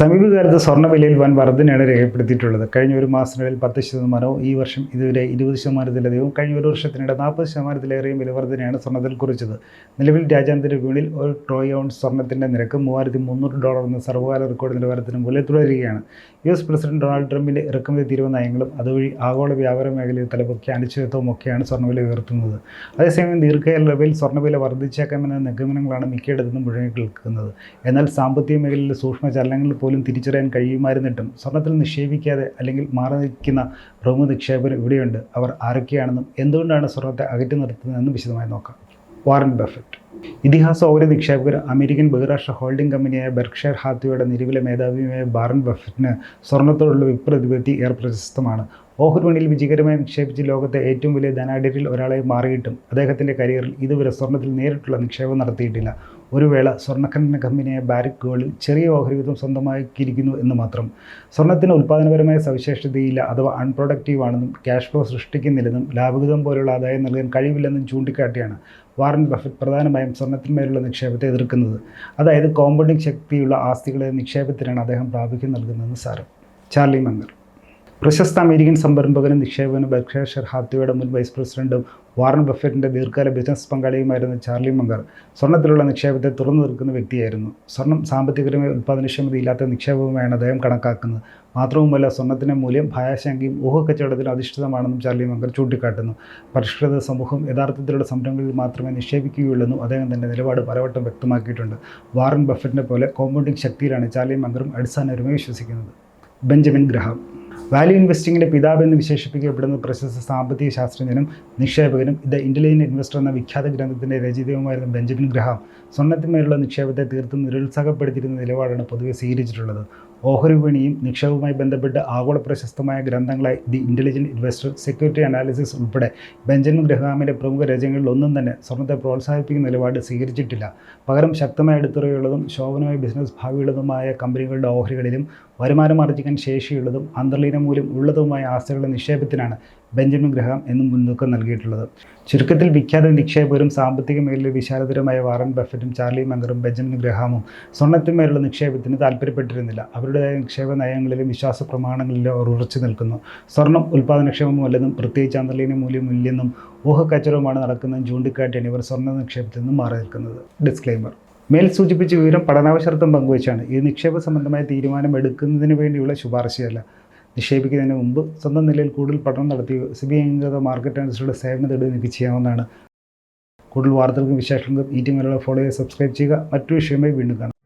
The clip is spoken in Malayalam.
സമീപകാലത്ത് സ്വർണവിലയിൽ വൻ വർധനയാണ് രേഖപ്പെടുത്തിയിട്ടുള്ളത്. കഴിഞ്ഞ ഒരു മാസത്തിനിടയിൽ പത്ത് ശതമാനവും ഈ വർഷം ഇതുവരെ ഇരുപത് ശതമാനത്തിലധികവും കഴിഞ്ഞ ഒരു വർഷത്തിനിടെ നാൽപ്പത് ശതമാനത്തിലേറെയും വില വർധനയാണ് സ്വർണത്തിൽ കുറിച്ചത്. നിലവിൽ രാജ്യാന്തര വിപണിയിൽ ഒരു ട്രോയ് ഔൺസ് സ്വർണത്തിന്റെ നിരക്ക് മൂവായിരത്തി മുന്നൂറ് ഡോളർ എന്ന സർവകാല റെക്കോർഡ് നിലവാരത്തിന് മുകളിൽ തുടരുകയാണ്. യു എസ് പ്രസിഡന്റ് ഡൊണാൾഡ് ട്രംപിന്റെ ഇറക്കുമതി തീരുവ നയങ്ങളും അതുവഴി ആഗോള വ്യാപാര മേഖലയിൽ തലപൊക്കിയ അനിശ്ചിതത്വവും ഒക്കെയാണ് സ്വർണവില ഉയർത്തുന്നത്. അതേസമയം ദീർഘകാലവിൽ സ്വർണവില വർദ്ധിച്ചേക്കാമെന്ന നിഗമനങ്ങളാണ് മിക്കയിടത്തുനിന്നും മുഴങ്ങി കേൾക്കുന്നത്. എന്നാൽ സാമ്പത്തിക മേഖലയിലെ സൂക്ഷ്മ ചലനങ്ങളിൽ പോലും തിരിച്ചറിയാൻ കഴിയുമായിരുന്നിട്ടും സ്വർണത്തിൽ നിക്ഷേപിക്കാതെ അല്ലെങ്കിൽ മാറി നിൽക്കുന്ന പ്രമുഖ നിക്ഷേപകർ ഇവിടെയുണ്ട്. അവർ ആരൊക്കെയാണെന്നും എന്തുകൊണ്ടാണ് സ്വർണത്തെ അകറ്റി നിർത്തുന്നതെന്നും വിശദമായി നോക്കാം. Warren Buffett. ഇതിഹാസ ഓരോ നിക്ഷേപകർ അമേരിക്കൻ ബഹുരാഷ്ട്ര ഹോൾഡിംഗ് കമ്പനിയായ ബെർക്ഷയർ ഹാത്തിയുടെ നിലവിലെ മേധാവിയുമായ ബാറൻ ബഫറ്റിന് സ്വർണത്തോടുള്ള വിപ്രതിപത്തി ഏറെ പ്രശസ്തമാണ്. ഓഹരി മണിയിൽ വിജയകരമായി നിക്ഷേപിച്ച് ലോകത്തെ ഏറ്റവും വലിയ ധനാഢ്യരിൽ ഒരാളായി മാറിയിട്ടും അദ്ദേഹത്തിന്റെ കരിയറിൽ ഇതുവരെ സ്വർണത്തിൽ നേരിട്ടുള്ള നിക്ഷേപം നടത്തിയിട്ടില്ല. ഒരു വേള സ്വർണഖനന കമ്പനിയായ ബാരിക് ഗോൾഡിൽ ചെറിയ ഓഹരി വിധം സ്വന്തമാക്കിയിരിക്കുന്നു എന്ന് മാത്രം. സ്വർണത്തിന് ഉൽപ്പാദനപരമായ സവിശേഷതയില്ല അഥവാ അൺപ്രൊഡക്റ്റീവ് ആണെന്നും ക്യാഷ് ഫ്ലോ സൃഷ്ടിക്കുന്നില്ലെന്നും ലാഭവിധം പോലുള്ള ആദായം നൽകാൻ കഴിവില്ലെന്നും ചൂണ്ടിക്കാട്ടിയാണ്. വാറൻ ബഫറ്റ് പ്രധാനമായും സ്വർണത്തിന്മേലുള്ള നിക്ഷേപത്തെ എതിർക്കുന്നത്. അതായത് കോമ്പൗണ്ടിങ് ശക്തിയുള്ള ആസ്തികളെ നിക്ഷേപത്തിനാണ് അദ്ദേഹം പ്രാമുഖ്യം നൽകുന്നതെന്ന് സാരം. ചാർലി മംഗർ പ്രശസ്ത അമേരിക്കൻ സംരംഭകനും നിക്ഷേപകനും ബർക്ഷയർ ഷെർഹാത്തിയുടെ മുൻ വൈസ് പ്രസിഡന്റും വാറൻ ബഫറ്റിന്റെ ദീർഘകാല ബിസിനസ് പങ്കാളിയുമായിരുന്ന ചാർലി മങ്കർ സ്വർണത്തിലുള്ള നിക്ഷേപത്തെ തുറന്നു നിൽക്കുന്ന വ്യക്തിയായിരുന്നു. സ്വർണം സാമ്പത്തികപരമായ ഉൽപ്പാദനക്ഷമതയില്ലാത്ത നിക്ഷേപവുമായാണ് അദ്ദേഹം കണക്കാക്കുന്നത്. മാത്രവുമല്ല സ്വർണത്തിന്റെ മൂല്യം ഭയാശങ്കയും ഊഹക്കച്ചവടത്തിൽ അധിഷ്ഠിതമാണെന്നും ചാർലി മങ്കർ ചൂണ്ടിക്കാട്ടുന്നു. പരിഷ്കൃത സമൂഹം യഥാർത്ഥത്തിലുള്ള സംരംഭങ്ങളിൽ മാത്രമേ നിക്ഷേപിക്കുകയുള്ളെന്നും അദ്ദേഹം തന്നെ നിലപാട് പലവട്ടം വ്യക്തമാക്കിയിട്ടുണ്ട്. വാറൻ ബഫറ്റിനെ പോലെ കോമ്പൗണ്ടിംഗ് ശക്തിയിലാണ് ചാർലി മങ്കറും അടിസ്ഥാനപരമായി വിശ്വസിക്കുന്നത്. ബെഞ്ചമിൻ ഗ്രഹാം വാല്യൂ ഇൻവെസ്റ്റിങ്ങിന്റെ പിതാവ് എന്ന് വിശേഷിപ്പിക്കപ്പെടുന്ന പ്രശസ്ത സാമ്പത്തിക ശാസ്ത്രജ്ഞനും നിക്ഷേപകനും ദ ഇന്റലിജന്റ് ഇൻവെസ്റ്റർ എന്ന വിഖ്യാത ഗ്രന്ഥത്തിന്റെ രചയിതാവുമായിരുന്ന ബെഞ്ചമിൻ ഗ്രഹാം. സ്വർണത്തിന്മേലുള്ള നിക്ഷേപത്തെ തീർത്തും നിരുത്സാഹപ്പെടുത്തിയിരുന്ന നിലപാടാണ് പൊതുവെ സ്വീകരിച്ചിട്ടുള്ളത്. ഓഹരി വിപണിയും നിക്ഷേപവുമായി ബന്ധപ്പെട്ട് ആഗോള പ്രശസ്തമായ ഗ്രന്ഥങ്ങളായി the intelligent investor security analysis ഉൾപ്പെടെ ബെഞ്ചമിൻ ഗ്രഹാമിന്റെ പ്രമുഖ രചനകളിൽ ഒന്നും തന്നെ സ്വർണത്തെ പ്രോത്സാഹിപ്പിക്കുന്ന നിലപാട് സ്വീകരിച്ചിട്ടില്ല. പകരം ശക്തമായ എടുത്തുറയുള്ളതും ശോഭനമായ ബിസിനസ് ഭാവിയുള്ളതുമായ കമ്പനികളുടെ ഓഹരികളിലും വരുമാനം ആർജിക്കാൻ ശേഷിയുള്ളതും അന്തർലീന മൂല്യം ഉള്ളതുമായ ആസ്തികളുടെ നിക്ഷേപത്തിനാണ് ബെഞ്ചമിൻ ഗ്രഹാം എന്നും മുൻതൂക്കം നൽകിയിട്ടുള്ളത്. ചുരുക്കത്തിൽ വിഖ്യാത നിക്ഷേപകരും സാമ്പത്തിക മേഖലയിൽ വിശാലതരമായ വാറൻ ബഫറ്റും ചാർലി മംഗറും ബെഞ്ചമിൻ ഗ്രഹാമും സ്വർണത്തിന്മേലുള്ള നിക്ഷേപത്തിന് താല്പര്യപ്പെട്ടിരുന്നില്ല അവരുടേതായ നിക്ഷേപ നയങ്ങളിലും വിശ്വാസ പ്രമാണങ്ങളിലും അവർ ഉറച്ചു നിൽക്കുന്നു. സ്വർണം ഉൽപ്പാദനക്ഷമമല്ലെന്നും പ്രത്യേകിച്ച് അന്തർലീന മൂല്യമില്ലെന്നും ഊഹക്കച്ചവടമാണ് നടക്കുന്നതും ചൂണ്ടിക്കാട്ടിയാണ് ഇവർ സ്വർണ നിക്ഷേപത്തിൽ നിന്നും മാറി നിൽക്കുന്നത്. ഡിസ്ക്ലൈമർ മേൽ സൂചിപ്പിച്ച വിവരം പഠനാവശർത്ഥം പങ്കുവച്ചാണ്. ഇത് നിക്ഷേപ സംബന്ധമായ തീരുമാനം എടുക്കുന്നതിന് വേണ്ടിയുള്ള ശുപാർശയല്ല. നിക്ഷേപിക്കുന്നതിന് മുമ്പ് സ്വന്തം നിലയിൽ കൂടുതൽ പഠനം നടത്തി സി ബി അംഗീകൃത മാർക്കറ്റ് അനുസരിച്ചുള്ള സേവനം നിങ്ങൾക്ക് ചെയ്യാവുന്നതാണ്. കൂടുതൽ വാർത്തകൾക്കും വിശേഷങ്ങൾക്കും ഈ ടി മലയാളം ഫോളോ ചെയ്ത് സബ്സ്ക്രൈബ് ചെയ്യുക. മറ്റൊരു വിഷയമായി വീണ്ടും കാണാം.